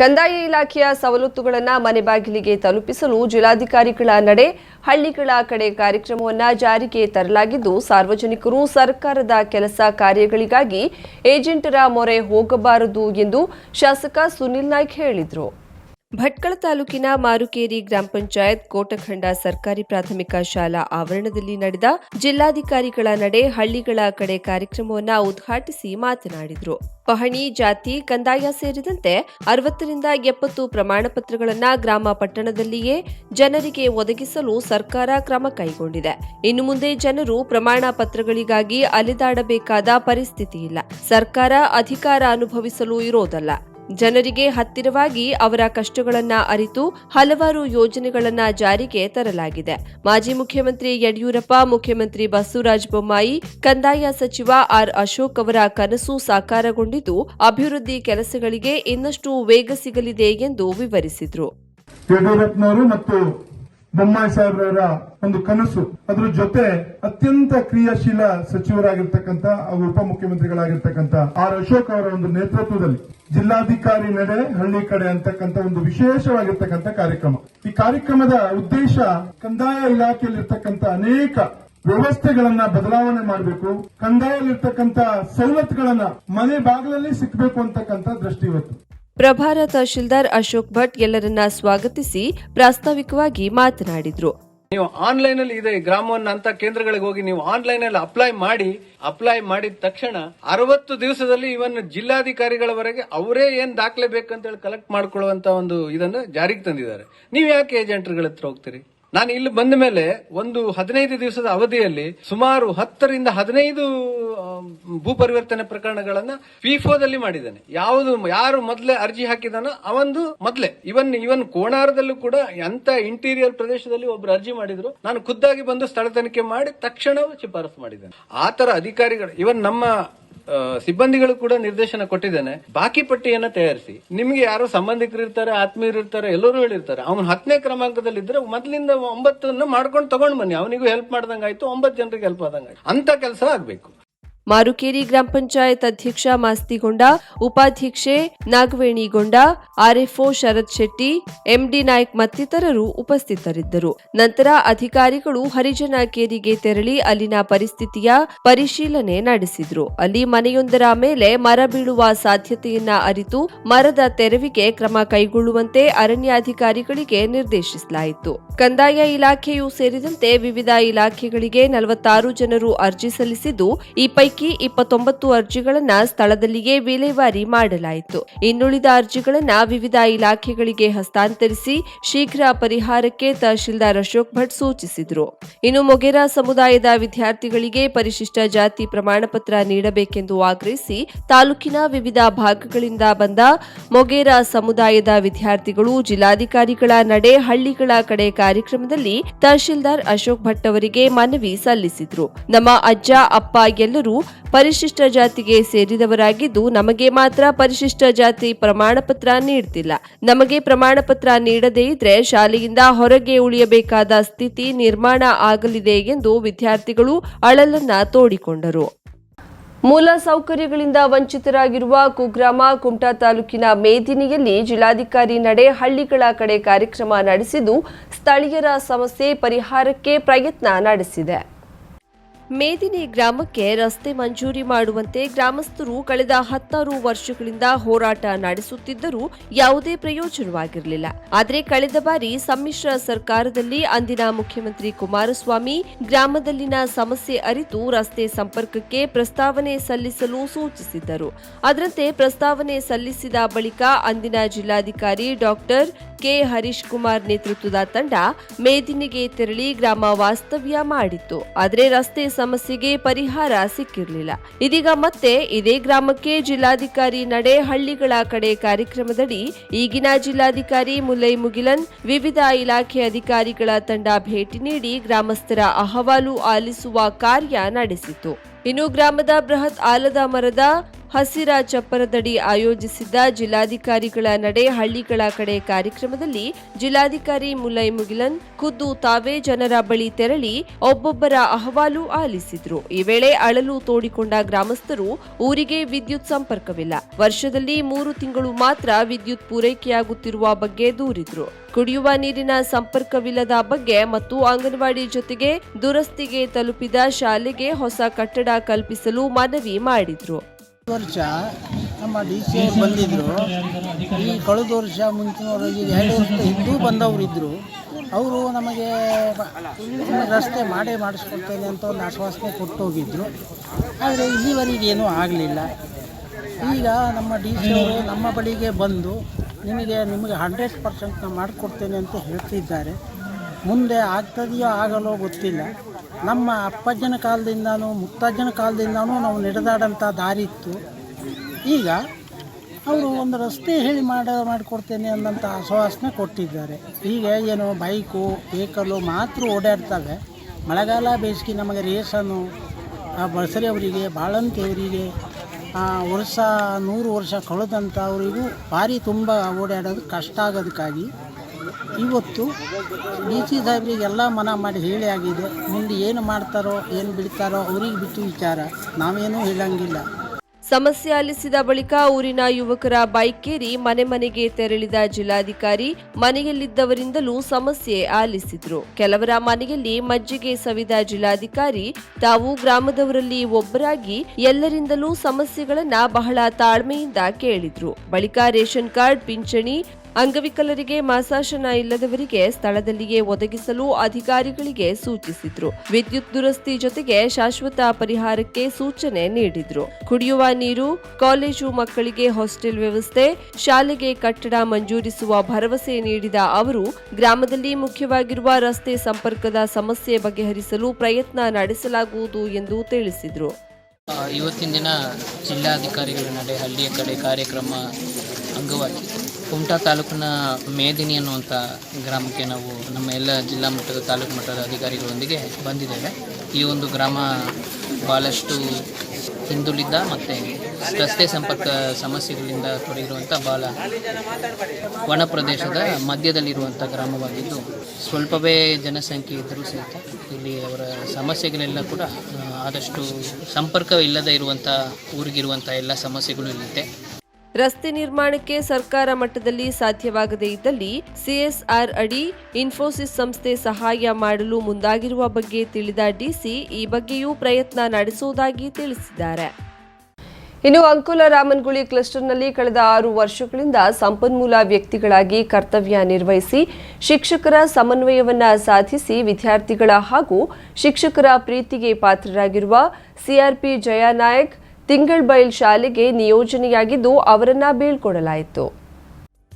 ಕಂದಾಯ ಇಲಾಖೆಯ ಸವಲತ್ತುಗಳನ್ನು ಮನೆ ಬಾಗಿಲಿಗೆ ತಲುಪಿಸಲು ಜಿಲ್ಲಾಧಿಕಾರಿಗಳ ನಡೆ ಹಳ್ಳಿಗಳ ಕಡೆ ಕಾರ್ಯಕ್ರಮವನ್ನು ಜಾರಿಗೆ ತರಲಾಗಿದ್ದು, ಸಾರ್ವಜನಿಕರು ಸರ್ಕಾರದ ಕೆಲಸ ಕಾರ್ಯಗಳಿಗಾಗಿ ಏಜೆಂಟರ ಮೊರೆ ಹೋಗಬಾರದು ಎಂದು ಶಾಸಕ ಸುನಿಲ್ ನಾಯ್ಕ್ ಹೇಳಿದರು. ಭಟ್ಕಳ ತಾಲೂಕಿನ ಮಾರುಕೇರಿ ಗ್ರಾಮ ಪಂಚಾಯತ್ ಕೋಟಖಂಡ ಸರ್ಕಾರಿ ಪ್ರಾಥಮಿಕ ಶಾಲಾ ಆವರಣದಲ್ಲಿ ನಡೆದ ಜಿಲ್ಲಾಧಿಕಾರಿಗಳ ನಡೆ ಹಳ್ಳಿಗಳ ಕಡೆ ಕಾರ್ಯಕ್ರಮವನ್ನು ಉದ್ಘಾಟಿಸಿ ಮಾತನಾಡಿದರು. ಪಹಣಿ, ಜಾತಿ, ಕಂದಾಯ ಸೇರಿದಂತೆ ಅರವತ್ತರಿಂದ ಎಪ್ಪತ್ತು ಪ್ರಮಾಣ ಪತ್ರಗಳನ್ನು ಗ್ರಾಮ ಪಟ್ಟಣದಲ್ಲಿಯೇ ಜನರಿಗೆ ಒದಗಿಸಲು ಸರ್ಕಾರ ಕ್ರಮ ಕೈಗೊಂಡಿದೆ. ಇನ್ನು ಮುಂದೆ ಜನರು ಪ್ರಮಾಣ ಪತ್ರಗಳಿಗಾಗಿ ಅಲೆದಾಡಬೇಕಾದ ಪರಿಸ್ಥಿತಿ ಇಲ್ಲ. ಸರ್ಕಾರ ಅಧಿಕಾರ ಅನುಭವಿಸಲು ಇರೋದಲ್ಲ. ಜನರಿಗೆ ಹತ್ತಿರವಾಗಿ ಅವರ ಕಷ್ಟಗಳನ್ನ ಅರಿತು ಹಲವಾರು ಯೋಜನೆಗಳನ್ನ ಜಾರಿಗೆ ತರಲಾಗಿದೆ. ಮಾಜಿ ಮುಖ್ಯಮಂತ್ರಿ ಯಡಿಯೂರಪ್ಪ, ಮುಖ್ಯಮಂತ್ರಿ ಬಸವರಾಜ ಬೊಮ್ಮಾಯಿ, ಕಂದಾಯ ಸಚಿವ ಆರ್ ಅಶೋಕ್ ಅವರ ಕನಸು ಸಾಕಾರಗೊಂಡಿದ್ದು, ಅಭಿವೃದ್ಧಿ ಕೆಲಸಗಳಿಗೆ ಇನ್ನಷ್ಟು ವೇಗ ಸಿಗಲಿದೆ ಎಂದು ವಿವರಿಸಿದರು. ಬೊಮ್ಮಾಯಿ ಸಾಹೇಬ್ರವರ ಒಂದು ಕನಸು. ಅದರ ಜೊತೆ ಅತ್ಯಂತ ಕ್ರಿಯಾಶೀಲ ಸಚಿವರಾಗಿರ್ತಕ್ಕಂಥ ಹಾಗೂ ಉಪಮುಖ್ಯಮಂತ್ರಿಗಳಾಗಿರ್ತಕ್ಕಂಥ ಆರ್ ಅಶೋಕ್ ಅವರ ಒಂದು ನೇತೃತ್ವದಲ್ಲಿ ಜಿಲ್ಲಾಧಿಕಾರಿ ನಡೆ, ಹಳ್ಳಿ ಕಡೆ ಅಂತಕ್ಕಂಥ ಒಂದು ವಿಶೇಷವಾಗಿರ್ತಕ್ಕಂಥ ಕಾರ್ಯಕ್ರಮ. ಈ ಕಾರ್ಯಕ್ರಮದ ಉದ್ದೇಶ ಕಂದಾಯ ಇಲಾಖೆಯಲ್ಲಿರ್ತಕ್ಕಂಥ ಅನೇಕ ವ್ಯವಸ್ಥೆಗಳನ್ನ ಬದಲಾವಣೆ ಮಾಡಬೇಕು. ಕಂದಾಯಲ್ಲಿರ್ತಕ್ಕಂಥ ಸವಲತ್ತುಗಳನ್ನ ಮನೆ ಬಾಗಿಲಲ್ಲಿ ಸಿಕ್ಕಬೇಕು ಅಂತಕ್ಕಂಥ ದೃಷ್ಟಿ ಇವತ್ತು. ಪ್ರಭಾರ ತಹಶೀಲ್ದಾರ್ ಅಶೋಕ್ ಭಟ್ ಎಲ್ಲರನ್ನ ಸ್ವಾಗತಿಸಿ ಪ್ರಾಸ್ತಾವಿಕವಾಗಿ ಮಾತನಾಡಿದ್ರು. ನೀವು ಆನ್ಲೈನ್ ಅಲ್ಲಿ ಇದೆ ಗ್ರಾಮವನ್ನ ಅಂತ ಕೇಂದ್ರಗಳಿಗೆ ಹೋಗಿ ನೀವು ಆನ್ಲೈನ್ ಅಲ್ಲಿ ಅಪ್ಲೈ ಮಾಡಿ, ಅಪ್ಲೈ ಮಾಡಿದ ತಕ್ಷಣ ಅರವತ್ತು ದಿವಸದಲ್ಲಿ ಇವನ್ನ ಜಿಲ್ಲಾಧಿಕಾರಿಗಳವರೆಗೆ ಅವರೇ ಏನ್ ದಾಖಲೆ ಬೇಕಂತ ಹೇಳಿ ಕಲೆಕ್ಟ್ ಮಾಡ್ಕೊಳ್ಳುವಂತ ಒಂದು ಇದನ್ನ ಜಾರಿಗೆ ತಂದಿದ್ದಾರೆ. ನೀವು ಯಾಕೆ ಏಜೆಂಟ್ಗಳ ಹತ್ರ ಹೋಗ್ತೀರಿ? ನಾನು ಇಲ್ಲಿ ಬಂದ ಮೇಲೆ ಒಂದು ಹದಿನೈದು ದಿವಸದ ಅವಧಿಯಲ್ಲಿ ಸುಮಾರು ಹತ್ತರಿಂದ ಹದಿನೈದು ಭೂ ಪರಿವರ್ತನೆ ಪ್ರಕರಣಗಳನ್ನ ಫಿಫೋದಲ್ಲಿ ಮಾಡಿದ್ದಾನೆ. ಯಾವುದು, ಯಾರು ಮೊದಲೇ ಅರ್ಜಿ ಹಾಕಿದಾನೋ ಅವಂದು ಮೊದಲೇ. ಇವನ್ ಇವನ್ ಕೋಣಾರದಲ್ಲೂ ಕೂಡ ಎಂತ ಇಂಟೀರಿಯರ್ ಪ್ರದೇಶದಲ್ಲಿ ಒಬ್ರು ಅರ್ಜಿ ಮಾಡಿದ್ರು. ನಾನು ಖುದ್ದಾಗಿ ಬಂದು ಸ್ಥಳ ತನಿಖೆ ಮಾಡಿ ತಕ್ಷಣ ಶಿಫಾರಸು ಮಾಡಿದ್ದೇನೆ. ಆತರ ತರ ಅಧಿಕಾರಿಗಳು, ಇವನ್ ನಮ್ಮ ಸಿಬ್ಬಂದಿಗಳು ಕೂಡ ನಿರ್ದೇಶನ ಕೊಟ್ಟಿದ್ದೇನೆ. ಬಾಕಿ ಪಟ್ಟಿಯನ್ನ ತಯಾರಿಸಿ. ನಿಮ್ಗೆ ಯಾರು ಸಂಬಂಧಿಕರು ಇರ್ತಾರೆ, ಆತ್ಮೀಯರು ಇರ್ತಾರೆ, ಎಲ್ಲರೂ ಹೇಳಿರ್ತಾರೆ. ಅವ್ನು ಹತ್ತನೇ ಕ್ರಮಾಂಕದಲ್ಲಿ ಇದ್ರೆ ಮೊದಲಿಂದ ಒಂಬತ್ತನ್ನು ಮಾಡ್ಕೊಂಡು ತಗೊಂಡ್ ಬನ್ನಿ. ಅವನಿಗೂ ಹೆಲ್ಪ್ ಮಾಡ್ದಂಗಾಯ್ತು, ಒಂಬತ್ತು ಜನರಿಗೆ ಹೆಲ್ಪ್ ಆದಂಗಾಯ್ತು. ಅಂತ ಕೆಲಸ ಆಗ್ಬೇಕು. ಮಾರುಕೇರಿ ಗ್ರಾಮ ಪಂಚಾಯತ್ ಅಧ್ಯಕ್ಷ ಮಾಸ್ತಿಗೊಂಡ, ಉಪಾಧ್ಯಕ್ಷೆ ನಾಗವೇಣಿಗೊಂಡ, ಆರ್ಎಫ್ಒ ಶರತ್ ಶೆಟ್ಟಿ, ಎಂಡಿ ನಾಯ್ಕ್ ಮತ್ತಿತರರು ಉಪಸ್ಥಿತರಿದ್ದರು. ನಂತರ ಅಧಿಕಾರಿಗಳು ಹರಿಜನ ಕೇರಿಗೆ ತೆರಳಿ ಅಲ್ಲಿನ ಪರಿಸ್ಥಿತಿಯ ಪರಿಶೀಲನೆ ನಡೆಸಿದ್ರು. ಅಲ್ಲಿ ಮನೆಯೊಂದರ ಮೇಲೆ ಮರ ಬೀಳುವ ಸಾಧ್ಯತೆಯನ್ನ ಅರಿತು, ಮರದ ತೆರವಿಗೆ ಕ್ರಮ ಕೈಗೊಳ್ಳುವಂತೆ ಅರಣ್ಯಾಧಿಕಾರಿಗಳಿಗೆ ನಿರ್ದೇಶಿಸಲಾಯಿತು. ಕಂದಾಯ ಇಲಾಖೆಯೂ ಸೇರಿದಂತೆ ವಿವಿಧ ಇಲಾಖೆಗಳಿಗೆ ನಲವತ್ತಾರು ಜನರು ಅರ್ಜಿ ಸಲ್ಲಿಸಿದ್ದು, ಈ ಪೈಕಿ ಇಪ್ಪತ್ತೊಂಬತ್ತು ಅರ್ಜಿಗಳನ್ನ ಸ್ಥಳದಲ್ಲಿಯೇ ವಿಲೇವಾರಿ ಮಾಡಲಾಯಿತು. ಇನ್ನುಳಿದ ಅರ್ಜಿಗಳನ್ನ ವಿವಿಧ ಇಲಾಖೆಗಳಿಗೆ ಹಸ್ತಾಂತರಿಸಿ ಶೀಘ್ರ ಪರಿಹಾರಕ್ಕೆ ತಹಶೀಲ್ದಾರ್ ಅಶೋಕ್ ಭಟ್ ಸೂಚಿಸಿದರು. ಇನ್ನು ಮೊಗೆರಾ ಸಮುದಾಯದ ವಿದ್ಯಾರ್ಥಿಗಳಿಗೆ ಪರಿಶಿಷ್ಟ ಜಾತಿ ಪ್ರಮಾಣ ಪತ್ರ ನೀಡಬೇಕೆಂದು ಆಗ್ರಹಿಸಿ ತಾಲೂಕಿನ ವಿವಿಧ ಭಾಗಗಳಿಂದ ಬಂದ ಮೊಗೇರಾ ಸಮುದಾಯದ ವಿದ್ಯಾರ್ಥಿಗಳು ಜಿಲ್ಲಾಧಿಕಾರಿಗಳ ನಡೆ ಹಳ್ಳಿಗಳ ಕಡೆ ಕಾರ್ಯಕ್ರಮದಲ್ಲಿ ತಹಶೀಲ್ದಾರ್ ಅಶೋಕ್ ಭಟ್ ಅವರಿಗೆ ಮನವಿ ಸಲ್ಲಿಸಿದ್ರು. ನಮ್ಮ ಅಜ್ಜ, ಅಪ್ಪ ಎಲ್ಲರೂ ಪರಿಶಿಷ್ಟ ಜಾತಿಗೆ ಸೇರಿದವರಾಗಿದ್ದು ನಮಗೆ ಮಾತ್ರ ಪರಿಶಿಷ್ಟ ಜಾತಿ ಪ್ರಮಾಣ ಪತ್ರ ನೀಡ್ತಿಲ್ಲ. ನಮಗೆ ಪ್ರಮಾಣ ಪತ್ರ ನೀಡದೇ ಇದ್ರೆ ಶಾಲೆಯಿಂದ ಹೊರಗೆ ಉಳಿಯಬೇಕಾದ ಸ್ಥಿತಿ ನಿರ್ಮಾಣ ಆಗಲಿದೆ ಎಂದು ವಿದ್ಯಾರ್ಥಿಗಳು ಅಳಲನ್ನ ತೋಡಿಕೊಂಡರು. ಮೂಲ ಸೌಕರ್ಯಗಳಿಂದ ವಂಚಿತರಾಗಿರುವ ಕುಗ್ರಾಮ, ಕುಮಟಾ ತಾಲೂಕಿನ ಮೇದಿನಿಯಲ್ಲಿ ಜಿಲ್ಲಾಧಿಕಾರಿ ನಡೆ ಹಳ್ಳಿಗಳ ಕಡೆ ಕಾರ್ಯಕ್ರಮ ನಡೆಸಿದ್ದು, ಸ್ಥಳೀಯರ ಸಮಸ್ಯೆ ಪರಿಹಾರಕ್ಕೆ ಪ್ರಯತ್ನ ನಡೆಸಿದೆ. ಮೇದಿನಿ ಗ್ರಾಮಕ್ಕೆ ರಸ್ತೆ ಮಂಜೂರಿ ಮಾಡುವಂತೆ ಗ್ರಾಮಸ್ಥರು ಕಳೆದ ಹತ್ತಾರು ವರ್ಷಗಳಿಂದ ಹೋರಾಟ ನಡೆಸುತ್ತಿದ್ದರೂ ಯಾವುದೇ ಪ್ರಯೋಜನವಾಗಿರಲಿಲ್ಲ. ಆದರೆ ಕಳೆದ ಬಾರಿ ಸಮ್ಮಿಶ್ರ ಸರ್ಕಾರದಲ್ಲಿ ಅಂದಿನ ಮುಖ್ಯಮಂತ್ರಿ ಕುಮಾರಸ್ವಾಮಿ ಗ್ರಾಮದಲ್ಲಿನ ಸಮಸ್ಯೆ ಅರಿತು ರಸ್ತೆ ಸಂಪರ್ಕಕ್ಕೆ ಪ್ರಸ್ತಾವನೆ ಸಲ್ಲಿಸಲು ಸೂಚಿಸಿದ್ದರು. ಅದರಂತೆ ಪ್ರಸ್ತಾವನೆ ಸಲ್ಲಿಸಿದ ಬಳಿಕ ಅಂದಿನ ಜಿಲ್ಲಾಧಿಕಾರಿ ಡಾಕ್ಟರ್ ಕೆ ಹರೀಶ್ ಕುಮಾರ್ ನೇತೃತ್ವದ ತಂಡ ಮೇದಿನಿಗೆ ತೆರಳಿ ಗ್ರಾಮ ವಾಸ್ತವ್ಯ ಮಾಡಿತ್ತು. ಆದರೆ ರಸ್ತೆ ಸಮಸ್ಯೆಗೆ ಪರಿಹಾರ ಸಿಕ್ಕಿರಲಿಲ್ಲ. ಇದೀಗ ಮತ್ತೆ ಇದೇ ಗ್ರಾಮಕ್ಕೆ ಜಿಲ್ಲಾಧಿಕಾರಿ ನಡೆ ಹಳ್ಳಿಗಳ ಕಡೆ ಕಾರ್ಯಕ್ರಮದಡಿ ಈಗಿನ ಜಿಲ್ಲಾಧಿಕಾರಿ ಮುಲ್ಲೈ ಮುಗಿಲನ್, ವಿವಿಧ ಇಲಾಖೆ ಅಧಿಕಾರಿಗಳ ತಂಡ ಭೇಟಿ ನೀಡಿ ಗ್ರಾಮಸ್ಥರ ಅಹವಾಲು ಆಲಿಸುವ ಕಾರ್ಯ ನಡೆಸಿತು. ಇನ್ನು ಗ್ರಾಮದ ಬೃಹತ್ ಆಲದ ಮರದ ಹಸಿರ ಚಪ್ಪರದಡಿ ಆಯೋಜಿಸಿದ್ದ ಜಿಲ್ಲಾಧಿಕಾರಿಗಳ ನಡೆ ಹಳ್ಳಿಗಳ ಕಡೆ ಕಾರ್ಯಕ್ರಮದಲ್ಲಿ ಜಿಲ್ಲಾಧಿಕಾರಿ ಮುಲೈ ಮುಗಿಲನ್, ಖುದ್ದು ತಾವೇ ಜನರ ಬಳಿ ತೆರಳಿ ಒಬ್ಬೊಬ್ಬರ ಅಹವಾಲು ಆಲಿಸಿದ್ರು. ಈ ವೇಳೆ ಅಳಲು ತೋಡಿಕೊಂಡ ಗ್ರಾಮಸ್ಥರು, ಊರಿಗೆ ವಿದ್ಯುತ್ ಸಂಪರ್ಕವಿಲ್ಲ. ವರ್ಷದಲ್ಲಿ ಮೂರು ತಿಂಗಳು ಮಾತ್ರ ವಿದ್ಯುತ್ ಪೂರೈಕೆಯಾಗುತ್ತಿರುವ ಬಗ್ಗೆ ದೂರಿದ್ರು. ಕುಡಿಯುವ ನೀರಿನ ಸಂಪರ್ಕವಿಲ್ಲದ ಬಗ್ಗೆ ಮತ್ತು ಅಂಗನವಾಡಿ ಜೊತೆಗೆ ದುರಸ್ತಿಗೆ ತಲುಪಿದ ಶಾಲೆಗೆ ಹೊಸ ಕಟ್ಟಡ ಕಲ್ಪಿಸಲು ಮನವಿ ಮಾಡಿದ್ರು. ವರ್ಷ ನಮ್ಮ ಡಿ ಸಿ ಅವ್ರು ಬಂದಿದ್ದರು ಈ ಕಳೆದ ವರ್ಷ ಮುಂಚಿನ ವರ್ಷ ಈಗ ಎರಡು ವರ್ಷ ಹಿಂದೂ ಬಂದವರು ಇದ್ದರು ಅವರು ನಮಗೆ ರಸ್ತೆ ಮಾಡೇ ಮಾಡಿಸ್ಕೊಡ್ತೇನೆ ಅಂತ ಒಂದು ಆಶ್ವಾಸನೆ ಕೊಟ್ಟು ಹೋಗಿದ್ದರು ಆದರೆ ಇಲ್ಲಿವರೆಗೆ ಏನೂ ಆಗಲಿಲ್ಲ. ಈಗ ನಮ್ಮ ಡಿ ಸಿ ಅವರು ನಮ್ಮ ಬಳಿಗೆ ಬಂದು ನಿಮಗೆ ನಿಮಗೆ ಹಂಡ್ರೆಡ್ ಪರ್ಸೆಂಟ್ ನಾನು ಮಾಡಿಕೊಡ್ತೇನೆ ಅಂತ ಹೇಳ್ತಿದ್ದಾರೆ. ಮುಂದೆ ಆಗ್ತದೆಯೋ ಆಗಲೋ ಗೊತ್ತಿಲ್ಲ. ನಮ್ಮ ಅಪ್ಪಜ್ಜನ ಕಾಲದಿಂದನೂ ಮುತ್ತಜ್ಜನ ಕಾಲದಿಂದನೂ ನಾವು ನಡೆದಾಡಂಥ ದಾರಿ ಇತ್ತು. ಈಗ ಅವರು ಒಂದು ರಸ್ತೆ ಹೇಳಿ ಮಾಡ, ಮಾಡಿಕೊಡ್ತೇನೆ ಅನ್ನೋಂಥ ಆಶ್ವಾಸನೆ ಕೊಟ್ಟಿದ್ದಾರೆ. ಈಗ ಏನು ಬೈಕು ವೆಹಿಕಲ್ಲು ಮಾತ್ರ ಓಡಾಡ್ತವೆ. ಮಳೆಗಾಲ ಬೇಸಿಗೆ ನಮಗೆ ರೇಸನ್ನು ಆ ಬಸರಿ ಅವರಿಗೆ, ಬಾಳಂತಿ ಅವರಿಗೆ, ಆ ವರ್ಷ ನೂರು ವರ್ಷ ಕಳೆದಂಥ ಅವರಿಗೂ ಭಾರಿ ತುಂಬ ಓಡಾಡೋದು ಕಷ್ಟ ಆಗೋದಕ್ಕಾಗಿ. ಇವತ್ತು ಡಿ ಸಿ ಸಾಹೇಬ್ರಿಗೆಲ್ಲ ಮನ ಮಾಡಿ ಹೇಳಿ ಆಗಿದೆ ಮುಂದೆ ಏನು ಮಾಡ್ತಾರೋ, ಏನು ಬಿಡ್ತಾರೋ ಅವ್ರಿಗೆ ಬಿಟ್ಟು ವಿಚಾರ. ನಾವೇನೂ ಹೇಳಂಗಿಲ್ಲ. ಸಮಸ್ಯೆ ಆಲಿಸಿದ ಬಳಿಕ ಊರಿನ ಯುವಕರ ಬೈಕೇರಿ ಮನೆ ಮನೆಗೆ ತೆರಳಿದ ಜಿಲ್ಲಾಧಿಕಾರಿ ಮನೆಯಲ್ಲಿದ್ದವರಿಂದಲೂ ಸಮಸ್ಯೆ ಆಲಿಸಿದ್ರು. ಕೆಲವರ ಮನೆಯಲ್ಲಿ ಮಜ್ಜಿಗೆ ಸವಿದ ಜಿಲ್ಲಾಧಿಕಾರಿ, ತಾವು ಗ್ರಾಮದವರಲ್ಲಿ ಒಬ್ಬರಾಗಿ ಎಲ್ಲರಿಂದಲೂ ಸಮಸ್ಯೆಗಳನ್ನ ಬಹಳ ತಾಳ್ಮೆಯಿಂದ ಕೇಳಿದ್ರು. ಬಳಿಕ ರೇಷನ್ ಕಾರ್ಡ್, ಪಿಂಚಣಿ ಅಂಗವಿಕಲರಿಗೆ ಮಾಸಾಶನ ಇಲ್ಲದವರಿಗೆ ಸ್ಥಳದಲ್ಲಿಯೇ ಒದಗಿಸಲು ಅಧಿಕಾರಿಗಳಿಗೆ ಸೂಚಿಸಿದ್ರು. ವಿದ್ಯುತ್ ದುರಸ್ತಿ ಜೊತೆಗೆ ಶಾಶ್ವತ ಪರಿಹಾರಕ್ಕೆ ಸೂಚನೆ ನೀಡಿದ್ರು. ಕುಡಿಯುವ ನೀರು, ಕಾಲೇಜು ಮಕ್ಕಳಿಗೆ ಹಾಸ್ಟೆಲ್ ವ್ಯವಸ್ಥೆ, ಶಾಲೆಗೆ ಕಟ್ಟಡ ಮಂಜೂರಿಸುವ ಭರವಸೆ ನೀಡಿದ ಅವರು, ಗ್ರಾಮದಲ್ಲಿ ಮುಖ್ಯವಾಗಿರುವ ರಸ್ತೆ ಸಂಪರ್ಕದ ಸಮಸ್ಯೆ ಬಗೆಹರಿಸಲು ಪ್ರಯತ್ನ ನಡೆಸಲಾಗುವುದು ಎಂದು ತಿಳಿಸಿದ್ರು. ಇವತ್ತಿನ ದಿನ ಜಿಲ್ಲಾಧಿಕಾರಿಗಳ ನಡೆ ಹಳ್ಳಿಯ ಕಡೆ ಕಾರ್ಯಕ್ರಮ ಅಂಗವಾಗಿ ಕುಮಟಾ ತಾಲೂಕಿನ ಮೇದಿನಿ ಅನ್ನುವಂಥ ಗ್ರಾಮಕ್ಕೆ ನಾವು ನಮ್ಮ ಎಲ್ಲ ಜಿಲ್ಲಾ ಮಟ್ಟದ ತಾಲೂಕು ಮಟ್ಟದ ಅಧಿಕಾರಿಗಳೊಂದಿಗೆ ಬಂದಿದ್ದೇವೆ. ಈ ಒಂದು ಗ್ರಾಮ ಭಾಳಷ್ಟು ಹಿಂದುಳಿದ ಮತ್ತು ರಸ್ತೆ ಸಂಪರ್ಕ ಸಮಸ್ಯೆಗಳಿಂದ ತೊಡಗಿರುವಂಥ ಭಾಳ ವನ ಪ್ರದೇಶದ ಮಧ್ಯದಲ್ಲಿರುವಂಥ ಗ್ರಾಮವಾಗಿದ್ದು, ಸ್ವಲ್ಪವೇ ಜನಸಂಖ್ಯೆ ಇದ್ದರೂ ಸಹಿತ ಇಲ್ಲಿ ಅವರ ಸಮಸ್ಯೆಗಳೆಲ್ಲ ಕೂಡ ಆದಷ್ಟು ಸಂಪರ್ಕವಿಲ್ಲದೆ ಇರುವಂಥ ಊರಿಗಿರುವಂಥ ಎಲ್ಲ ಸಮಸ್ಯೆಗಳು ಇಲ್ಲಿದೆ. ರಸ್ತೆ ನಿರ್ಮಾಣಕ್ಕೆ ಸರ್ಕಾರ ಮಟ್ಟದಲ್ಲಿ ಸಾಧ್ಯವಾಗದೇ ಇದ್ದಲ್ಲಿ ಸಿಎಸ್ಆರ್ ಅಡಿ ಇನ್ಫೋಸಿಸ್ ಸಂಸ್ಥೆ ಸಹಾಯ ಮಾಡಲು ಮುಂದಾಗಿರುವ ಬಗ್ಗೆ ತಿಳಿದ ಡಿಸಿ ಈ ಬಗ್ಗೆಯೂ ಪ್ರಯತ್ನ ನಡೆಸುವುದಾಗಿ ತಿಳಿಸಿದ್ದಾರೆ. ಇನ್ನು ಅಂಕೋಲ ರಾಮನ್ಗುಳಿ ಕ್ಲಸ್ಟರ್ನಲ್ಲಿ ಕಳೆದ ಆರು ವರ್ಷಗಳಿಂದ ಸಂಪನ್ಮೂಲ ವ್ಯಕ್ತಿಗಳಾಗಿ ಕರ್ತವ್ಯ ನಿರ್ವಹಿಸಿ ಶಿಕ್ಷಕರ ಸಮನ್ವಯವನ್ನ ಸಾಧಿಸಿ ವಿದ್ಯಾರ್ಥಿಗಳ ಹಾಗೂ ಶಿಕ್ಷಕರ ಪ್ರೀತಿಗೆ ಪಾತ್ರರಾಗಿರುವ ಸಿಆರ್ಪಿ ಜಯಾನಾಯಕ್ ತಿಂಗಳಬೈಲ್ ಶಾಲೆಗೆ ನಿಯೋಜನೆಯಾಗಿದ್ದು ಅವರನ್ನ ಬೀಳ್ಕೊಡಲಾಯಿತು.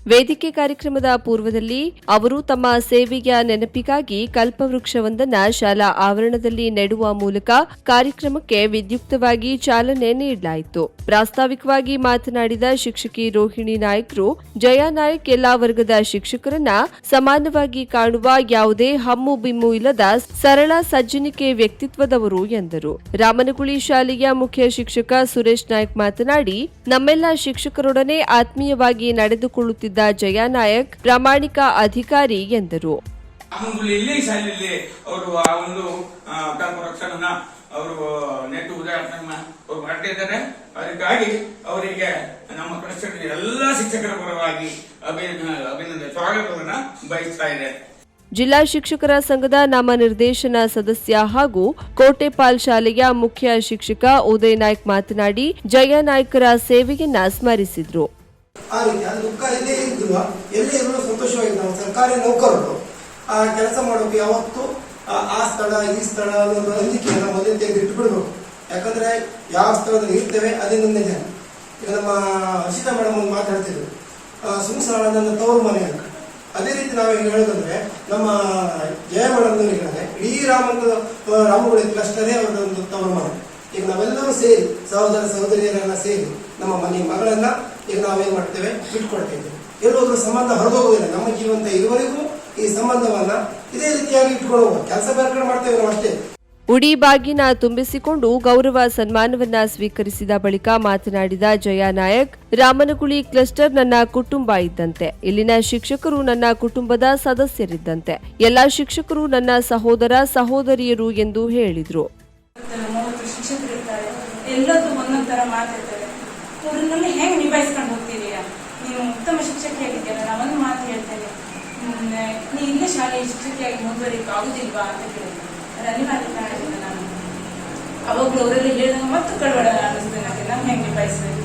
ವೇದಿಕೆ ಕಾರ್ಯಕ್ರಮದ ಪೂರ್ವದಲ್ಲಿ ಅವರು ತಮ್ಮ ಸೇವೆಯ ನೆನಪಿಗಾಗಿ ಕಲ್ಪವೃಕ್ಷವೊಂದನ್ನ ಶಾಲಾ ಆವರಣದಲ್ಲಿ ನೆಡುವ ಮೂಲಕ ಕಾರ್ಯಕ್ರಮಕ್ಕೆ ವಿದ್ಯುಕ್ತವಾಗಿ ಚಾಲನೆ ನೀಡಲಾಯಿತು. ಪ್ರಾಸ್ತಾವಿಕವಾಗಿ ಮಾತನಾಡಿದ ಶಿಕ್ಷಕಿ ರೋಹಿಣಿ ನಾಯ್ಕರು, ಜಯಾ ನಾಯಕ್ ಎಲ್ಲಾ ವರ್ಗದ ಶಿಕ್ಷಕರನ್ನ ಸಮಾನವಾಗಿ ಕಾಣುವ ಯಾವುದೇ ಹಮ್ಮು ಬಿಮ್ಮು ಇಲ್ಲದ ಸರಳ ಸಜ್ಜನಿಕೆ ವ್ಯಕ್ತಿತ್ವದವರು ಎಂದರು. ರಾಮನಗುಳಿ ಶಾಲೆಯ ಮುಖ್ಯ ಶಿಕ್ಷಕ ಸುರೇಶ್ ನಾಯ್ಕ್ ಮಾತನಾಡಿ, ನಮ್ಮೆಲ್ಲ ಶಿಕ್ಷಕರೊಡನೆ ಆತ್ಮೀಯವಾಗಿ ನಡೆದುಕೊಳ್ಳುತ್ತಿದ್ದ ಜಯಾ ನಾಯಕ್ ಪ್ರಾಮಾಣಿಕ ಅಧಿಕಾರಿ ಎಂದರು. ಅವರು ನೆಟ್ಟು ಉದಾಹರಣೆ ಅವರು ಮಾಡ್ತಾ ಇದ್ದಾರೆ. ಅದಕ್ಕಾಗಿ ಅವರಿಗೆ ನಮ್ಮ ಕ್ಲಸ್ಟರ್ ಎಲ್ಲ ಶಿಕ್ಷಕರ ಪರವಾಗಿ ಅಭಿನಂದನೆ ಸ್ವಾಗತವನ್ನ ಬಯಸ್ತಾ ಇದೆ. ಜಿಲ್ಲಾ ಶಿಕ್ಷಕರ ಸಂಘದ ನಾಮನಿರ್ದೇಶನ ಸದಸ್ಯ ಹಾಗೂ ಕೋಟೆಪಾಲ್ ಶಾಲೆಯ ಮುಖ್ಯ ಶಿಕ್ಷಕ ಉದಯ್ ನಾಯ್ಕ್ ಮಾತನಾಡಿ ಜಯ ನಾಯ್ಕರ ಸೇವೆಯನ್ನ ಸ್ಮರಿಸಿದ್ರು. ಆ ರೀತಿ. ಅದು ದುಃಖ ಇಲ್ಲೇ ಇದ್ರು ಎಲ್ಲೇ ಇರೋ ಸಂತೋಷವಾಗಿ ನಾವು ಸರ್ಕಾರಿ ನೌಕರರು, ಆ ಕೆಲಸ ಮಾಡೋಕೆ ಯಾವತ್ತು, ಆ ಸ್ಥಳ, ಈ ಸ್ಥಳ ಅನ್ನೋದು ಅಂಜಿಕೆಯನ್ನು ಮೊದಲೇ ತೆಗೆದು ಇಟ್ಬಿಡ್ಬೇಕು ಯಾಕಂದ್ರೆ ಯಾವ ಸ್ಥಳದಲ್ಲಿ ಇರ್ತೇವೆ ಅದೇ ನನ್ನ ಜನ. ಈಗ ನಮ್ಮ ಹರ್ಷಿತಾ ಮೇಡಮ್ ಒಂದು ಮಾತಾಡ್ತಿದ್ರು. ಸುಮ್ಸಾಳ ನನ್ನ ತವರು ಮನೆ ಅಂತ. ಅದೇ ರೀತಿ ನಾವು ಈಗ ಹೇಳೋದಂದ್ರೆ, ನಮ್ಮ ಜಯ ಮೇಡಮ್ ಹೇಳಿದ್ರೆ ಇಡೀ ರಾಮಂದ ರಾಮಗಳ ಕ್ಲಸ್ಟರೇ ಒಂದು ತವರು ಮನೆ. ಈಗ ನಾವೆಲ್ಲರೂ ಸೇರಿ, ಸಹೋದರ ಸಹೋದರಿಯರನ್ನ ಸೇರಿ ನಮ್ಮ ಮನೆ ಮಗಳನ್ನ ಈಗ ನಾವೇನ್ ಮಾಡ್ತೇವೆ? ಬಿಟ್ಕೊಳ್ತಾ ಇದ್ದೇವೆ. ಎಲ್ಲೋದ್ರ ಸಂಬಂಧ ಹೊರದೋಗುವುದಿಲ್ಲ ನಮ್ಮ ಜೀವಂತ ಇರುವವರೆಗೂ ಈ ಸಂಬಂಧವನ್ನ ಇದೇ ರೀತಿಯಾಗಿ ಇಟ್ಕೊಂಡು ಹೋಗುವ ಕೆಲಸ ಬೇರೆ ಮಾಡ್ತೇವೆ ನಾವು ಅಷ್ಟೇ. ಉಡಿ ಬಾಗಿನ ತುಂಬಿಸಿಕೊಂಡು ಗೌರವ ಸನ್ಮಾನವನ್ನ ಸ್ವೀಕರಿಸಿದ ಬಳಿಕ ಮಾತನಾಡಿದ ಜಯಾ ನಾಯಕ್ ರಾಮನಗುಳಿ ಕ್ಲಸ್ಟರ್ ನನ್ನ ಕುಟುಂಬ ಇದ್ದಂತೆ. ಇಲ್ಲಿನ ಶಿಕ್ಷಕರು ನನ್ನ ಕುಟುಂಬದ ಸದಸ್ಯರಿದ್ದಂತೆ. ಎಲ್ಲಾ ಶಿಕ್ಷಕರು ನನ್ನ ಸಹೋದರ ಸಹೋದರಿಯರು ಎಂದು ಹೇಳಿದ್ರು. ಮೂವತ್ತು ಹೇಗೆ ನಿಭಾಯಿಸ್ಕೊಂಡು ಹೋಗ್ತೀರಿ? ನೀವು ಉತ್ತಮ ಶಿಕ್ಷಕಿಯಾಗಿದ್ದೀರ ನಾ ಒಂದು ಮಾತು ಹೇಳ್ತೇನೆ. ನೀ ಇಲ್ಲೇ ಶಾಲೆಯ ಶಿಕ್ಷಕಿಯಾಗಿ ಮುಂದುವರಿಕೆ ಆಗುದಿಲ್ವಾ ಅಂತ ಕೇಳಿದ್ರು ಅನಿವಾರ್ಯ ಕಾರಣದಿಂದ ನಾನು. ಅವಾಗ್ಲೂ ಅವರೆಲ್ಲ ಹೇಳಿದಾಗ ಮತ್ತು ಕಳವಳ ಅನ್ನಿಸ್ತದೆ ನನಗೆ. ನಮ್ಗೆ ಹೆಂಗ್ ನಿಭಾಯಿಸ್ಬೇಕು?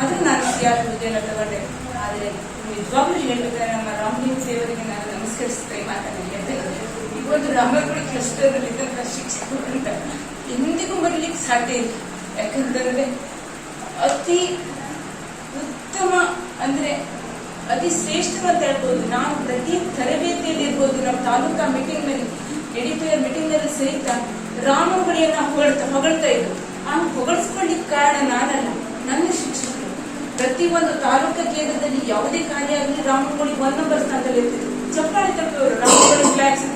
ಅದು ನಾನು ಯಾರು ಹುದ್ದೆನ ತಗೊಂಡೆ. ಆದ್ರೆ ನಿಜವಾಗ್ಲೂ ಹೇಳ್ಬೇಕಾದ್ರೆ ನಮ್ಮ ರಾಮಲಿಂಗ ದೇವರಿಗೆ ನಾನು ನಮಸ್ಕರಿಸ್ತಾ ಮಾತಾಡಿ ಹೇಳ್ತೇನೆ ಇವತ್ತು ರಾಮಗುಡಿ ಕ್ಲಸ್ಟರ್ನಲ್ಲಿ ಇದ್ದಂತ ಶಿಕ್ಷಕರು ಅಂತ ಎಂದಿಗೂ ಬರಲಿಕ್ಕೆ ಸಾಧ್ಯ ಇಲ್ಲ. ಯಾಕಂತಂದ್ರೆ ಅತಿ ಉತ್ತಮ ಅಂದ್ರೆ ಅತಿ ಶ್ರೇಷ್ಠ ಅಂತ ಹೇಳ್ಬೋದು. ನಾವು ಪ್ರತಿ ತರಬೇತಿಯಲ್ಲಿ ಇರ್ಬೋದು, ನಮ್ಮ ತಾಲೂಕಾ ಮೀಟಿಂಗ್ನಲ್ಲಿ ಎಡಿಪಿಯರ್ ಮೀಟಿಂಗ್ನಲ್ಲಿ ಸಹಿತ ರಾಮಗುಡಿಯನ್ನ ಹೊಗಳ್ತಾ ಹೊಗಳ್ತಾ ಇದ್ರು ಆ ಹೊಗಳಿಸ್ಕೊಳ್ಳಿಕ್ಕೆ ಕಾರಣ ನಾನಲ್ಲ, ನನ್ನ ಶಿಕ್ಷಕರು. ಪ್ರತಿ ಒಂದು ತಾಲೂಕಾ ಕೇಂದ್ರದಲ್ಲಿ ಯಾವುದೇ ಕಾರ್ಯ ಆಗಲಿ ರಾಮಗುಡಿ ಒನ್ ನಂಬರ್ ಸ್ಥಾನದಲ್ಲಿ ಇರ್ತಿದ್ರು ಚಪ್ಪಾಳೆ ತಪ್ಪವರು ರಾಮಗುಡಿ ಫ್ಲಾಟ್ಸ್.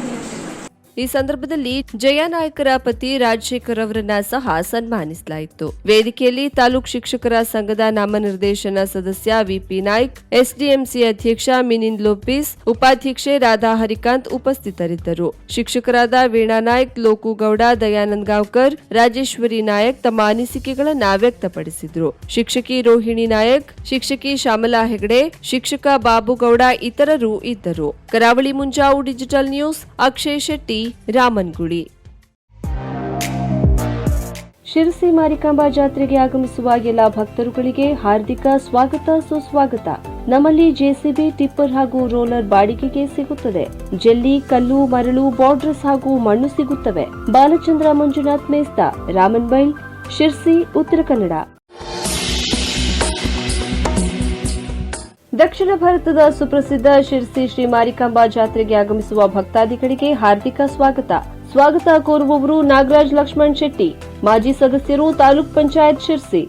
ಈ ಸಂದರ್ಭದಲ್ಲಿ ಜಯಾನಾಯಕರ ಪತಿ ರಾಜಶೇಖರ್ ಅವರನ್ನ ಸಹ ಸನ್ಮಾನಿಸಲಾಯಿತು. ವೇದಿಕೆಯಲ್ಲಿ ತಾಲೂಕ್ ಶಿಕ್ಷಕರ ಸಂಘದ ನಾಮನಿರ್ದೇಶನ ಸದಸ್ಯ ವಿಪಿ ನಾಯ್ಕ್, ಎಸ್ಡಿಎಂಸಿ ಅಧ್ಯಕ್ಷ ಮಿನಿನ್ ಲೋಪಿಸ್, ಉಪಾಧ್ಯಕ್ಷೆ ರಾಧಾ ಹರಿಕಾಂತ್ ಉಪಸ್ಥಿತರಿದ್ದರು. ಶಿಕ್ಷಕರಾದ ವೀಣಾ ನಾಯ್ಕ್ ಲೋಕುಗೌಡ ದಯಾನಂದ್ ಗಾವ್ಕರ್, ರಾಜೇಶ್ವರಿ ನಾಯಕ್ ತಮ್ಮ ಅನಿಸಿಕೆಗಳನ್ನ ವ್ಯಕ್ತಪಡಿಸಿದ್ರು. ಶಿಕ್ಷಕಿ ರೋಹಿಣಿ ನಾಯಕ್, ಶಿಕ್ಷಕಿ ಶ್ಯಾಮಲಾ ಹೆಗಡೆ, ಶಿಕ್ಷಕ ಬಾಬುಗೌಡ ಇತರರು ಇದ್ದರು. ಕರಾವಳಿ ಮುಂಜಾವು ಡಿಜಿಟಲ್ ನ್ಯೂಸ್, ಅಕ್ಷಯ್ ಶೆಟ್ಟಿ ರಾಮನ್ಗುಡಿ ಶಿರಸಿ ಮಾರಿಕಾಂಬಾ ಜಾತ್ರೆಗೆ ಆಗಮಿಸುವ ಎಲ್ಲ ಭಕ್ತರುಗಳಿಗೆ ಹಾರ್ದಿಕ ಸ್ವಾಗತ, ಸುಸ್ವಾಗತ. ನಮ್ಮಲ್ಲಿ ಜೆಸಿಬಿ, ಟಿಪ್ಪರ್ ಹಾಗೂ ರೋಲರ್ ಬಾಡಿಗೆಗೆ ಸಿಗುತ್ತದೆ. ಜೆಲ್ಲಿ, ಕಲ್ಲು, ಮರಳು, ಬಾರ್ಡರ್ಸ್ ಹಾಗೂ ಮಣ್ಣು ಸಿಗುತ್ತವೆ. ಬಾಲಚಂದ್ರ ಮಂಜುನಾಥ್ ಮೇಸ್ತಾ ರಾಮನ್ಬೈಲ್ ಶಿರ್ಸಿ, ಉತ್ತರ ಕನ್ನಡ. ದಕ್ಷಿಣ ಭಾರತದ ಸುಪ್ರಸಿದ್ಧ ಶಿರ್ಸಿ ಶ್ರೀ ಮಾರಿಕಾಂಬಾ ಜಾತ್ರೆಗೆ ಆಗಮಿಸುವ ಭಕ್ತಾದಿಗಳಿಗೆ ಹಾರ್ದಿಕ ಸ್ವಾಗತ. ಸ್ವಾಗತ ಕೋರುವವರು ನಾಗರಾಜ್ ಲಕ್ಷ್ಮಣ್ ಶೆಟ್ಟಿ, ಮಾಜಿ ಸದಸ್ಯರು ತಾಲೂಕ್ ಪಂಚಾಯತ್ ಶಿರ್ಸಿ.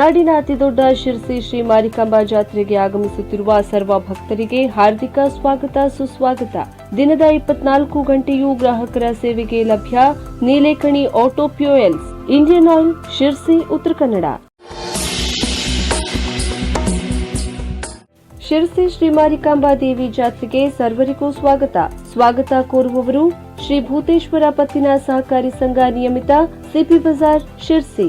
ನಾಡಿನ ಅತಿದೊಡ್ಡ ಶಿರ್ಸಿ ಶ್ರೀ ಮಾರಿಕಾಂಬಾ ಜಾತ್ರೆಗೆ ಆಗಮಿಸುತ್ತಿರುವ ಸರ್ವ ಭಕ್ತರಿಗೆ ಹಾರ್ದಿಕ ಸ್ವಾಗತ ಸುಸ್ವಾಗತ. ದಿನದ ಇಪ್ಪತ್ನಾಲ್ಕು ಗಂಟೆಯೂ ಗ್ರಾಹಕರ ಸೇವೆಗೆ ಲಭ್ಯ, Nilekani auto fuels, Indian oil, Sirsi, Uttara Kannada. Sirsi Shri Marikamba Devi ಜಾತ್ರೆಗೆ ಸರ್ವರಿಗೂ ಸ್ವಾಗತ. ಸ್ವಾಗತ ಕೋರುವವರು ಶ್ರೀ ಭೂತೇಶ್ವರ ಪತ್ತಿನ ಸಹಕಾರಿ ಸಂಘ ನಿಯಮಿತ ಸಿಪಿ ಬಜಾರ್ ಶಿರ್ಸಿ.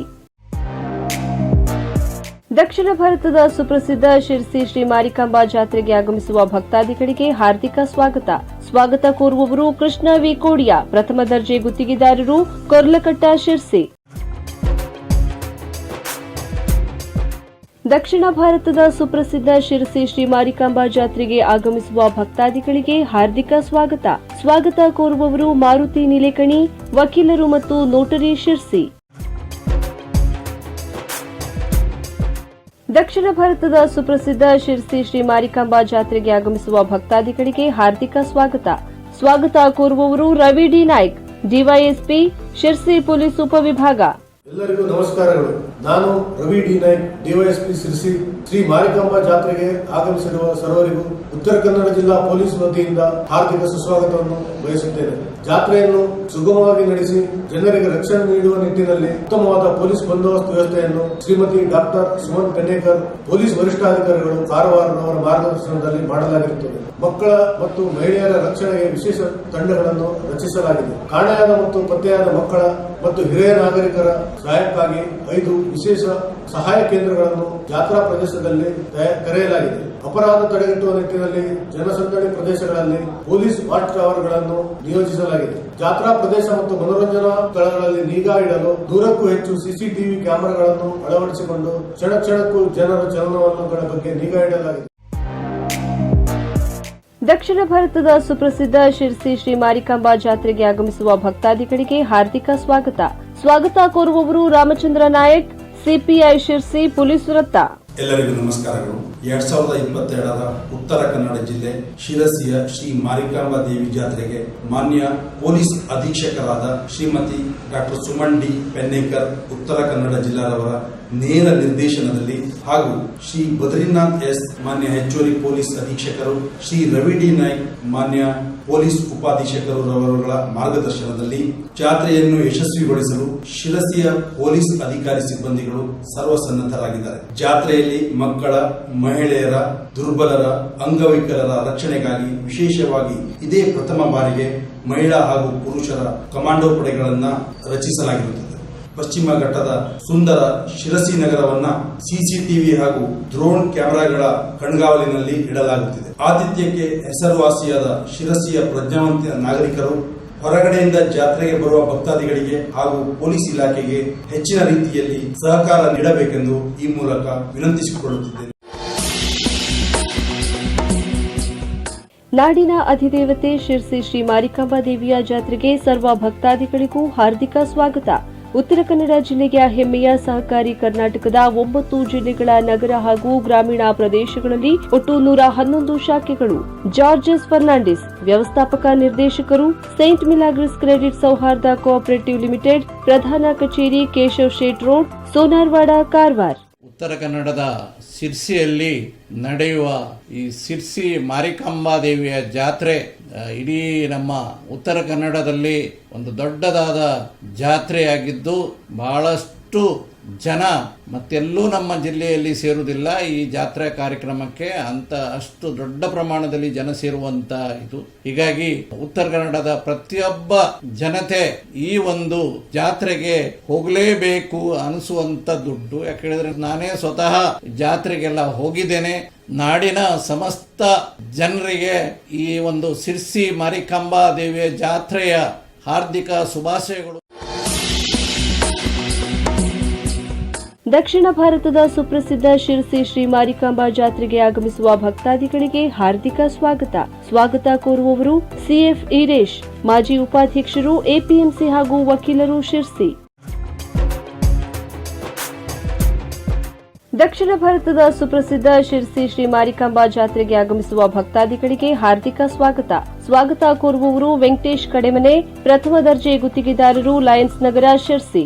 ದಕ್ಷಿಣ ಭಾರತದ ಸುಪ್ರಸಿದ್ಧ ಶಿರ್ಸಿ ಶ್ರೀ ಮಾರಿಕಾಂಬಾ ಜಾತ್ರೆಗೆ ಆಗಮಿಸುವ ಭಕ್ತಾದಿಗಳಿಗೆ ಹಾರ್ದಿಕ ಸ್ವಾಗತ. ಸ್ವಾಗತ ಕೋರುವವರು ಕೃಷ್ಣ ವಿ ಕೋಡಿಯಾ, ಪ್ರಥಮ ದರ್ಜೆ ಗುತ್ತಿಗೆದಾರರು ಕೊರ್ಲಕಟ್ಟ ಶಿರ್ಸಿ. ದಕ್ಷಿಣ ಭಾರತದ ಸುಪ್ರಸಿದ್ಧ ಶಿರಸಿ ಶ್ರೀ ಮಾರಿಕಾಂಬಾ ಜಾತ್ರೆಗೆ ಆಗಮಿಸುವ ಭಕ್ತಾದಿಗಳಿಗೆ ಹಾರ್ದಿಕ ಸ್ವಾಗತ. ಸ್ವಾಗತ ಕೋರುವವರು ಮಾರುತಿ ನಿಲೇಕಣಿ, ವಕೀಲರು ಮತ್ತು ನೋಟರಿ ಶಿರ್ಸಿ. ದಕ್ಷಿಣ ಭಾರತದ ಸುಪ್ರಸಿದ್ಧ ಶಿರ್ಸಿ ಶ್ರೀ ಮಾರಿಕಾಂಬಾ ಜಾತ್ರೆಗೆ ಆಗಮಿಸುವ ಭಕ್ತಾದಿಗಳಿಗೆ ಹಾರ್ದಿಕ ಸ್ವಾಗತ. ಸ್ವಾಗತ ಕೋರುವವರು Ravi D Naik, DYSP, Sirsi police ಉಪವಿಭಾಗ. ಎಲ್ಲರಿಗೂ ನಮಸ್ಕಾರಗಳು. ನಾನು ರವಿ ಡಿ ನಾಯ್ಕ್ ಡಿವೈಎಸ್ಪಿ ಸಿರಿಸಿ. ಶ್ರೀ ಮಾರಿಕಾಂಬಾ ಜಾತ್ರೆಗೆ ಆಗಮಿಸಿರುವ ಸರ್ವರಿಗೂ ಉತ್ತರ ಕನ್ನಡ ಜಿಲ್ಲಾ ಪೊಲೀಸ್ ವತಿಯಿಂದ ಹಾರ್ದಿಕ ಸುಸ್ವಾಗತವನ್ನು ಬಯಸುತ್ತೇನೆ. ಜಾತ್ರೆಯನ್ನು ಸುಗಮವಾಗಿ ನಡೆಸಿ ಜನರಿಗೆ ರಕ್ಷಣೆ ನೀಡುವ ನಿಟ್ಟಿನಲ್ಲಿ ಉತ್ತಮವಾದ ಪೊಲೀಸ್ ಬಂದೋಬಸ್ತ್ ವ್ಯವಸ್ಥೆಯನ್ನು ಶ್ರೀಮತಿ ಡಾಕ್ಟರ್ ಸುಮನ್ ಕನ್ನೇಕರ್ ಪೊಲೀಸ್ ವರಿಷ್ಠಾಧಿಕಾರಿಗಳು ಕಾರವಾರನವರ ಮಾರ್ಗದರ್ಶನದಲ್ಲಿ ಮಾಡಲಾಗಿರುತ್ತದೆ. ಮಕ್ಕಳ ಮತ್ತು ಮಹಿಳೆಯರ ರಕ್ಷಣೆಗೆ ವಿಶೇಷ ತಂಡಗಳನ್ನು ರಚಿಸಲಾಗಿದೆ. ಕಾಣೆಯಾದ ಮತ್ತು ಪತ್ತೆಯಾದ ಮಕ್ಕಳ ಮತ್ತು ಹಿರಿಯ ನಾಗರಿಕರ ಸಹಾಯಕ್ಕಾಗಿ ಐದು ವಿಶೇಷ ಸಹಾಯ ಕೇಂದ್ರಗಳನ್ನು ಜಾತ್ರಾ ಪ್ರದೇಶದಲ್ಲಿ ತಯ- ಕರೆಯಲಾಗಿದೆ. ಅಪರಾಧ ತಡೆಗಟ್ಟುವ ನಿಟ್ಟಿನಲ್ಲಿ ಜನಸಂದಣಿ ಪ್ರದೇಶಗಳಲ್ಲಿ ಪೊಲೀಸ್ ವಾಚ್ ಟವರ್ಗಳನ್ನು ನಿಯೋಜಿಸಲಾಗಿದೆ. ಜಾತ್ರಾ ಪ್ರದೇಶ ಮತ್ತು ಮನೋರಂಜನಾ ಸ್ಥಳಗಳಲ್ಲಿ ನಿಗಾ ಇಡಲು ನೂರಕ್ಕೂ ಹೆಚ್ಚು ಸಿಸಿಟಿವಿ ಕ್ಯಾಮೆರಾಗಳನ್ನು ಅಳವಡಿಸಿಕೊಂಡು ಕ್ಷಣ ಕ್ಷಣಕ್ಕೂ ಜನರ ಚಲನವಲನಗಳ ಬಗ್ಗೆ ನಿಗಾ ಇಡಲಾಗಿದೆ. ದಕ್ಷಿಣ ಭಾರತದ ಸುಪ್ರಸಿದ್ಧ ಶಿರ್ಸಿ ಶ್ರೀ ಮಾರಿಕಾಂಬಾ ಜಾತ್ರೆಗೆ ಆಗಮಿಸುವ ಭಕ್ತಾದಿಗಳಿಗೆ ಹಾರ್ದಿಕ ಸ್ವಾಗತ. ಸ್ವಾಗತ ಕೋರುವವರು ರಾಮಚಂದ್ರ ನಾಯಕ್ ಸಿಪಿಐ ಶಿರ್ಸಿ ಪೊಲೀಸ್ ವೃತ್ತ. ಎಲ್ಲರಿಗೂ ನಮಸ್ಕಾರಗಳು. ಎರಡ್ ಸಾವಿರದ ಇಪ್ಪತ್ತೆರಡರ ಉತ್ತರ ಕನ್ನಡ ಜಿಲ್ಲೆ ಶಿರಸಿಯ ಶ್ರೀ ಮಾರಿಕಾಂಬಾ ದೇವಿ ಜಾತ್ರೆಗೆ ಮಾನ್ಯ ಪೊಲೀಸ್ ಅಧೀಕ್ಷಕರಾದ ಶ್ರೀಮತಿ ಡಾಕ್ಟರ್ ಸುಮನ್ ಡಿ. ಪೆನ್ನೇಕರ್, ಉತ್ತರ ಕನ್ನಡ ಜಿಲ್ಲಾದವರ ನೇರ ನಿರ್ದೇಶನದಲ್ಲಿ ಹಾಗೂ ಶ್ರೀ ಬದ್ರಿನಾಥ್ ಎಸ್ ಮಾನ್ಯ ಹೆಚ್ಚುವರಿ ಪೊಲೀಸ್ ಅಧೀಕ್ಷಕರು ಶ್ರೀ ರವಿ ಡಿ. ನಾಯ್ಕ್ ಮಾನ್ಯ ಪೊಲೀಸ್ ಉಪಾಧೀಕ್ಷಕರು ರವರುಗಳ ಮಾರ್ಗದರ್ಶನದಲ್ಲಿ ಜಾತ್ರೆಯನ್ನು ಯಶಸ್ವಿಗೊಳಿಸಲು ಶಿರಸಿಯ ಪೊಲೀಸ್ ಅಧಿಕಾರಿ ಸಿಬ್ಬಂದಿಗಳು ಸರ್ವಸನ್ನದ್ಧರಾಗಿದ್ದಾರೆ. ಜಾತ್ರೆಯಲ್ಲಿ ಮಕ್ಕಳ, ಮಹಿಳೆಯರ, ದುರ್ಬಲರ, ಅಂಗವಿಕಲರ ರಕ್ಷಣೆಗಾಗಿ ವಿಶೇಷವಾಗಿ ಇದೇ ಪ್ರಥಮ ಬಾರಿಗೆ ಮಹಿಳಾ ಹಾಗೂ ಪುರುಷರ ಕಮಾಂಡೋ ಪಡೆಗಳನ್ನು ರಚಿಸಲಾಗಿರುತ್ತದೆ. ಪಶ್ಚಿಮ ಘಟ್ಟದ ಸುಂದರ ಶಿರಸಿ ನಗರವನ್ನ ಸಿಸಿಟಿವಿ ಹಾಗೂ ಡ್ರೋನ್ ಕ್ಯಾಮೆರಾಗಳ ಕಣ್ಗಾವಲಿನಲ್ಲಿ ಇಡಲಾಗುತ್ತಿದೆ. ಆತಿಥ್ಯಕ್ಕೆ ಹೆಸರುವಾಸಿಯಾದ ಶಿರಸಿಯ ಪ್ರಜ್ಞಾವಂತ ನಾಗರಿಕರು ಹೊರಗಡೆಯಿಂದ ಜಾತ್ರೆಗೆ ಬರುವ ಭಕ್ತಾದಿಗಳಿಗೆ ಹಾಗೂ ಪೊಲೀಸ್ ಇಲಾಖೆಗೆ ಹೆಚ್ಚಿನ ರೀತಿಯಲ್ಲಿ ಸಹಕಾರ ನೀಡಬೇಕೆಂದು ಈ ಮೂಲಕ ವಿನಂತಿಸಿಕೊಳ್ಳುತ್ತಿದ್ದೇನೆ. ನಾಡಿನ ಅಧಿದೇವತೆ ಶಿರ್ಸಿ ಶ್ರೀ ಮಾರಿಕಾಂಬಾ ದೇವಿಯ ಜಾತ್ರೆಗೆ ಸರ್ವ ಭಕ್ತಾದಿಗಳಿಗೂ ಹಾರ್ದಿಕ ಸ್ವಾಗತ. ಉತ್ತರ ಕನ್ನಡ ಜಿಲ್ಲೆಯ ಹೆಮ್ಮೆಯ ಸಹಕಾರಿ ಕರ್ನಾಟಕದ ಒಂಬತ್ತು ಜಿಲ್ಲೆಗಳ ನಗರ ಹಾಗೂ ಗ್ರಾಮೀಣ ಪ್ರದೇಶಗಳಲ್ಲಿ ಒಟ್ಟು ನೂರ ಹನ್ನೊಂದು ಶಾಖೆಗಳು. ಜಾರ್ಜಸ್ ಫರ್ನಾಂಡಿಸ್ ವ್ಯವಸ್ಥಾಪಕ ನಿರ್ದೇಶಕರು, saint Milagres credit Souharda cooperative limited, ಪ್ರಧಾನ ಕಚೇರಿ ಕೇಶವ್ ಶೇಟ್ ರೋಡ್, ಸೋನಾರ್ವಾಡ ಕಾರವಾರ್. ಉತ್ತರ ಕನ್ನಡದ ಸಿರ್ಸಿಯಲ್ಲಿ ನಡೆಯುವ ಈ ಸಿರ್ಸಿ ಮಾರಿಕಾಂಬಾ ದೇವಿಯ ಜಾತ್ರೆ ಇಡೀ ನಮ್ಮ ಉತ್ತರ ಕನ್ನಡದಲ್ಲಿ ಒಂದು ದೊಡ್ಡದಾದ ಜಾತ್ರೆಯಾಗಿದ್ದು ಬಹಳಷ್ಟು ಜನ ಮತ್ತೆಲ್ಲೂ ನಮ್ಮ ಜಿಲ್ಲೆಯಲ್ಲಿ ಸೇರುವುದಿಲ್ಲ. ಈ ಜಾತ್ರೆ ಕಾರ್ಯಕ್ರಮಕ್ಕೆ ಅಂತ ಅಷ್ಟು ದೊಡ್ಡ ಪ್ರಮಾಣದಲ್ಲಿ ಜನ ಸೇರುವಂತ ಇದು. ಹೀಗಾಗಿ ಉತ್ತರ ಕನ್ನಡದ ಪ್ರತಿಯೊಬ್ಬ ಜನತೆ ಈ ಒಂದು ಜಾತ್ರೆಗೆ ಹೋಗಲೇಬೇಕು ಅನಿಸುವಂತ ದುಡ್ಡು. ಯಾಕೆ ನಾನೇ ಸ್ವತಃ ಜಾತ್ರೆಗೆಲ್ಲ ಹೋಗಿದ್ದೇನೆ. ನಾಡಿನ ಸಮಸ್ತ ಜನರಿಗೆ ಈ ಒಂದು ಸಿರ್ಸಿ ಮಾರಿಕಾಂಬಾ ದೇವಿಯ ಜಾತ್ರೆಯ ಹಾರ್ದಿಕ ಶುಭಾಶಯಗಳು. ದಕ್ಷಿಣ ಭಾರತದ ಸುಪ್ರಸಿದ್ಧ ಶಿರಸಿ ಶ್ರೀ ಮಾರಿಕಾಂಬಾ ಜಾತ್ರೆಗೆ ಆಗಮಿಸುವ ಭಕ್ತಾದಿಗಳಿಗೆ ಹಾರ್ದಿಕ ಸ್ವಾಗತ. ಸ್ವಾಗತ ಕೋರುವವರು ಸಿಎಫ್ ಈರೇಶ್, ಮಾಜಿ ಉಪಾಧ್ಯಕ್ಷರು ಎಪಿಎಂಸಿ ಹಾಗೂ ವಕೀಲರು ಶಿರ್ಸಿ. ದಕ್ಷಿಣ ಭಾರತದ ಸುಪ್ರಸಿದ್ಧ ಶಿರ್ಸಿ ಶ್ರೀ ಮಾರಿಕಾಂಬಾ ಜಾತ್ರೆಗೆ ಆಗಮಿಸುವ ಭಕ್ತಾದಿಗಳಿಗೆ ಹಾರ್ದಿಕ ಸ್ವಾಗತ. ಸ್ವಾಗತ ಕೋರುವವರು ವೆಂಕಟೇಶ್ ಕಡೆಮನೆ, ಪ್ರಥಮ ದರ್ಜೆ ಗುತ್ತಿಗೆದಾರರು ಲಯನ್ಸ್ ನಗರ, ಶಿರ್ಸಿ.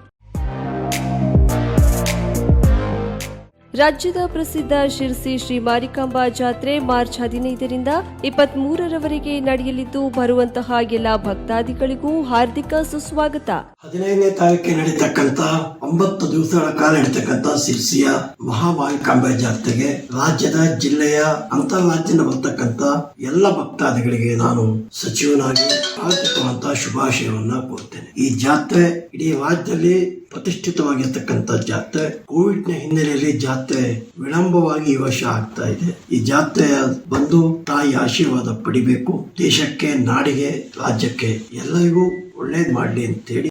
ರಾಜ್ಯದ ಪ್ರಸಿದ್ಧ ಶಿರ್ಸಿ ಶ್ರೀ ಮಾರಿಕಾಂಬಾ ಜಾತ್ರೆ ಮಾರ್ಚ್ ಹದಿನೈದರಿಂದ ಇಪ್ಪತ್ಮೂರರವರೆಗೆ ನಡೆಯಲಿದ್ದು, ಬರುವಂತಹ ಎಲ್ಲ ಭಕ್ತಾದಿಗಳಿಗೂ ಹಾರ್ದಿಕ ಸುಸ್ವಾಗತ. ಹದಿನೈದನೇ ತಾರೀಕಿಗೆ ನಡೀತಕ್ಕಂತ ಒಂಬತ್ತು ದಿವಸಗಳ ಕಾಲ ನಡೀತಕ್ಕಂತ ಶಿರ್ಸಿಯ ಮಹಾಮಾರಿಕಾಂಬಾ ಜಾತ್ರೆಗೆ ರಾಜ್ಯದ ಜಿಲ್ಲೆಯ ಅಂತಾರಾಜ್ಯದಿಂದ ಬರ್ತಕ್ಕಂತ ಎಲ್ಲ ಭಕ್ತಾದಿಗಳಿಗೆ ನಾನು ಸಚಿವನಾಗಿ ಆರ್ಥಿಕವಂತ ಶುಭಾಶಯವನ್ನ ಕೋರ್ತೇನೆ ಈ ಜಾತ್ರೆ ಇಡೀ ರಾಜ್ಯದಲ್ಲಿ ಪ್ರತಿಷ್ಠಿತವಾಗಿರ್ತಕ್ಕಂಥ ಜಾತ್ರೆ. ಕೋವಿಡ್ನ ಹಿನ್ನೆಲೆಯಲ್ಲಿ ಜಾತ್ರೆ ವಿಳಂಬವಾಗಿ ವಶ ಆಗ್ತಾ ಇದೆ. ಈ ಜಾತ್ರೆ ಬಂದು ತಾಯಿ ಆಶೀರ್ವಾದ ಪಡಿಬೇಕು. ದೇಶಕ್ಕೆ, ನಾಡಿಗೆ, ರಾಜ್ಯಕ್ಕೆ ಎಲ್ಲರಿಗೂ ಒಳ್ಳೇದ್ ಮಾಡ್ಲಿ ಅಂತೇಳಿ